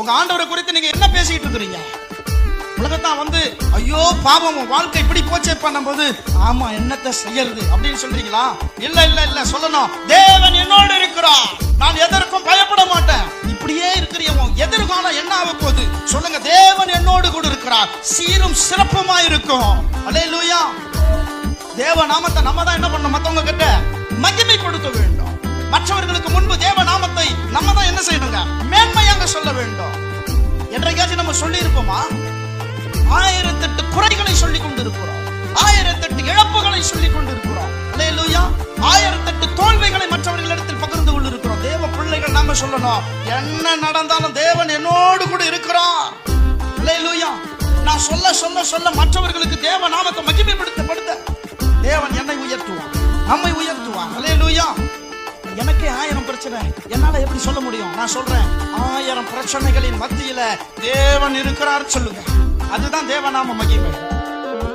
உங்க ஆண்டவரை குறித்து நீங்க என்ன பேசிக்கிட்டு இருக்கிறீங்க? உலகத்தான் வந்து ஐயோ பாவம் உன் வாழ்க்கை இப்படி போச்சே பண்ணும்போது ஆமா என்னத்தை செய்யறது அப்படின்னு சொல்றீங்களா? இல்ல இல்ல இல்ல சொல்லணும். தேவன் என்னோடு இருக்கிறா நான் எதற்கும் பயப்பட மாட்டேன். இப்படியே இருக்கிறவன் எதிர்காலம் என்ன ஆக போகுது? சொல்லுங்க. தேவன் என்னோடு கூட இருக்கிறார். சீரும் சிறப்புமா இருக்கும். அல்லேலூயா தேவ நாமத்தை நம்ம தான் என்ன பண்ணணும்? மத்தவங்க கிட்ட மகிமைப்படுத்த வேண்டும். மற்றவர்களுக்கு முன்பு தேவ நாமத்தை நம்ம தான் என்ன செய்யணுங்க? வேண்டும். என்றைக்காச்சும் நம்ம சொல்லி இருப்போமா ஆயிரத்தெட்டு குறைகளை சொல்லிக் கொண்டிருக்கிறோம். ஆயிரத்தெட்டு இழப்புகளை சொல்லிக் கொண்டிருக்கிறோம். அல்லேலூயா ஆயிரத்தெட்டு தோல்விகளை மற்றவர்களிடத்தில் பகிர்ந்து கொண்டிருக்கிறோம். தேவ பிள்ளைகள் நாம சொல்லணும். என்ன நடந்தாலும் தேவன் என்னோடு கூட இருக்கிறார். அல்லேலூயா நான் சொல்ல சொல்ல சொல்ல மற்றவர்களுக்கு தேவ நாமத்தை மகிமைப்படுத்த படுத்த. தேவன் என்னை உயர்த்துவான் நம்மை உயர்த்துவான் பிரச்சனை. என்னால எப்படி சொல்ல முடியும்? நான் சொல்றேன். ஆயிரம் பிரச்சனைகளின் மத்தியில தேவன் இருக்கிறார் சொல்லுங்க. அதுதான் தேவநாம மகிமை.